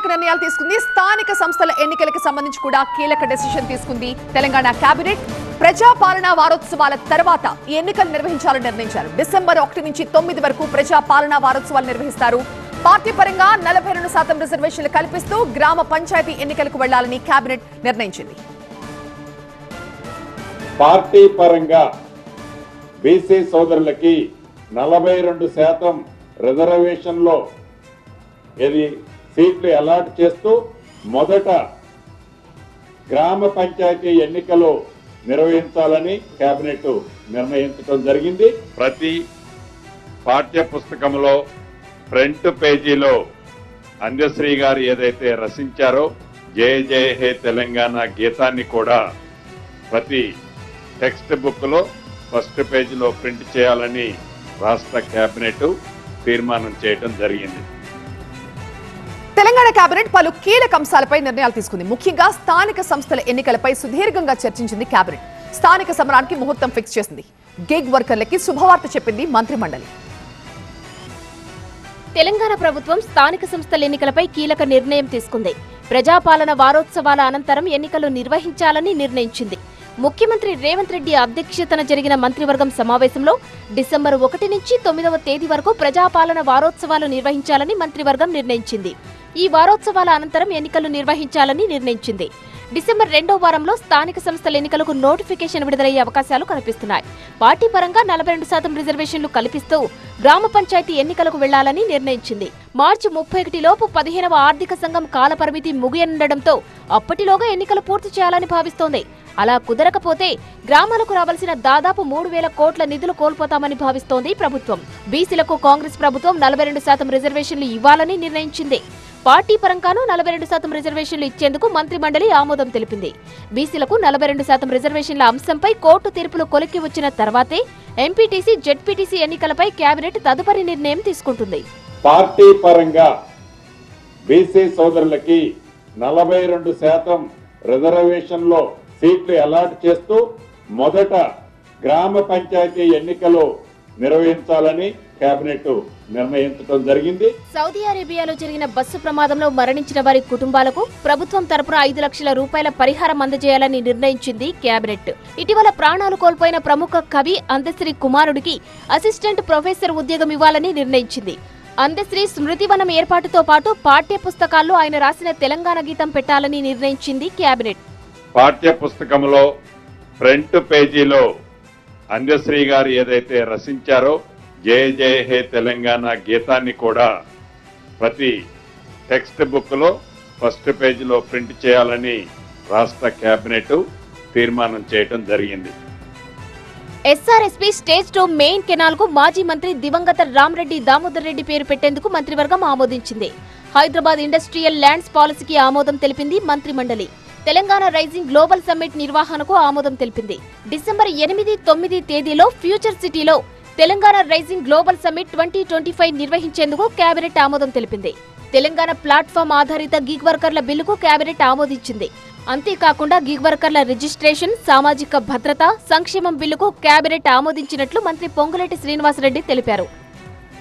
కీలక నిర్ణయాలు తీసుకుంది. స్థానిక సంస్థల ఎన్నికలకు సంబంధించి కూడా కీలక డెసిషన్ తీసుకుంది తెలంగాణ కేబినెట్ ప్రజాపాలన వారోత్సవాల తర్వాత ఈ ఎన్నికలు నిర్వహించాలని నిర్ణయించారు. డిసెంబర్ ఒకటి నుంచి తొమ్మిది వరకు ప్రజాపాలన వారోత్సవాలు నిర్వహిస్తారు. పార్టీ పరంగా నలభై రెండు శాతం రిజర్వేషన్లు కల్పిస్తూ గ్రామ పంచాయతీ ఎన్నికలకు వెళ్ళాలని కేబినెట్ నిర్ణయించింది. పార్టీ పరంగా బీసీ సోదరులకి నలభై రెండు శాతం రిజర్వేషన్లో ఇది సీట్లు అలాట్ చేస్తూ మొదట గ్రామ పంచాయతీ ఎన్నికలు నిర్వహించాలని కేబినెట్ నిర్ణయించడం జరిగింది. ప్రతి పాఠ్య పుస్తకంలో ఫ్రంట్ పేజీలో అంజశ్రీ గారు ఏదైతే రచించారో జయ జయ హే తెలంగాణ గీతాన్ని కూడా ప్రతి టెక్స్ట్ బుక్లో ఫస్ట్ పేజీలో ప్రింట్ చేయాలని రాష్ట్ర కేబినెట్ తీర్మానం చేయడం జరిగింది. తెలంగాణ కేబినెట్ పలు కీలక అంశాలపై నిర్ణయాలు తీసుకుంది. ముఖ్యంగా స్థానిక సంస్థల ఎన్నికలపై సుదీర్ఘంగా చర్చించింది కేబినెట్. స్థానిక సమరానికి ముహూర్తం ఫిక్స్ చేసింది. గిగ్ వర్కర్లకి శుభవార్త చెప్పింది మంత్రి మండలి తెలంగాణ ప్రభుత్వం స్థానిక సంస్థల ఎన్నికలపై కీలక నిర్ణయం తీసుకుంది. ప్రజాపాలన వారోత్సవాల అనంతరం ఎన్నికలు నిర్వహించాలని నిర్ణయించింది. ముఖ్యమంత్రి రేవంత్ రెడ్డి అధ్యక్షతన జరిగిన మంత్రివర్గం సమావేశంలో డిసెంబర్ ఒకటి నుంచి తొమ్మిదవ తేదీ వరకు ప్రజాపాలన వారోత్సవాలు నిర్వహించాలని మంత్రివర్గం నిర్ణయించింది. ఈ వారోత్సవాల అనంతరం ఎన్నికలు నిర్వహించాలని నిర్ణయించింది. డిసెంబర్ రెండో వారంలో స్థానిక సంస్థల ఎన్నికలకు నోటిఫికేషన్ విడుదలయ్యే అవకాశాలు కనిపిస్తున్నాయి. పార్టీ పరంగా నలభై రెండు శాతం రిజర్వేషన్లు కల్పిస్తూ గ్రామ పంచాయతీ ఎన్నికలకు వెళ్ళాలని నిర్ణయించింది. మార్చి ముప్పై ఒకటి లోపు పదిహేనవ ఆర్థిక సంఘం కాలపరిమితి ముగియనుండటంతో అప్పటిలోగా ఎన్నికలు పూర్తి చేయాలని భావిస్తోంది. అలా కుదరకపోతే గ్రామాలకు రావాల్సిన దాదాపు మూడు వేల కోట్ల నిధులు కోల్పోతామని భావిస్తోంది ప్రభుత్వం. బీసీలకు కాంగ్రెస్ ప్రభుత్వం నలభై రెండు శాతం రిజర్వేషన్లు ఇవ్వాలని నిర్ణయించింది. పార్టీ పరంగానూ నలభై రెండు శాతం రిజర్వేషన్లు ఇచ్చేందుకు మంత్రి మండలి ఆమోదం తెలిపింది. బీసీలకు నలభై రెండు శాతం రిజర్వేషన్ల అంశంపై కోర్టు తీర్పులు కొలిక్కి వచ్చిన తర్వాతే ఎంపీటీసీ జెడ్పీటీసీ ఎన్నికలపై కేబినెట్ తదుపరి నిర్ణయం తీసుకుంటుంది. పార్టీ పరంగా బీసీ సోదరులకి నలభై రెండు శాతం రిజర్వేషన్లో సీట్లు అలాట్ చేస్తూ మొదట గ్రామ పంచాయతీ ఎన్నికలు నిర్వహించాలని కేబినెట్ నిర్ణయించడం జరిగింది. సౌదీ అరేబియాలో జరిగిన బస్సు ప్రమాదంలో మరణించిన వారి కుటుంబాలకు ప్రభుత్వం తరపున ఐదు లక్షల రూపాయల పరిహారం అందజేయాలని నిర్ణయించింది కేబినెట్. ఇటీవల ప్రాణాలు కోల్పోయిన ప్రముఖ కవి అందశ్రీ కుమారుడికి అసిస్టెంట్ ప్రొఫెసర్ ఉద్యోగం ఇవ్వాలని నిర్ణయించింది. అందశ్రీ స్మృతివనం ఏర్పాటుతో పాటు పాఠ్య పుస్తకాల్లో ఆయన రాసిన తెలంగాణ గీతం పెట్టాలని నిర్ణయించింది కేబినెట్. పాఠ్య పుస్తకంలో ఫ్రంట్ పేజీలో అంజశ్రీ గారు ఏదైతే రచించారో జయ జయ హే తెలంగాణ గీతాన్ని కూడా ప్రతి టెక్స్ట్ బుక్లో ఫస్ట్ పేజీలో ప్రింట్ చేయాలని రాష్ట్ర కేబినెట్ తీర్మానం చేయడం జరిగింది. S R S P stage two main కెనాల్కు మాజీ మంత్రి దివంగత రామరెడ్డి దామోదర్ రెడ్డి పేరు పెట్టేందుకు మంత్రివర్గం ఆమోదించింది. హైదరాబాద్ ఇండస్ట్రియల్ ల్యాండ్స్ పాలసీకి ఆమోదం తెలిపింది మంత్రి మండలి తెలంగాణ రైజింగ్ గ్లోబల్ సమ్మిట్ నిర్వహణకు ఆమోదం తెలిపింది. డిసెంబర్ ఎనిమిది తొమ్మిది తేదీలో ఫ్యూచర్ సిటీలో Telangana rising global summit twenty twenty five నిర్వహించేందుకు కేబినెట్ ఆమోదం తెలిపింది. తెలంగాణ ప్లాట్ఫామ్ ఆధారిత గిగ్ వర్కర్ల బిల్లుకు కేబినెట్ ఆమోదించింది. అంతేకాకుండా గిగ్ వర్కర్ల రిజిస్ట్రేషన్ సామాజిక భద్రత సంక్షేమం బిల్లుకు కేబినెట్ ఆమోదించినట్లు మంత్రి పొంగులేటి శ్రీనివాసరెడ్డి తెలిపారు.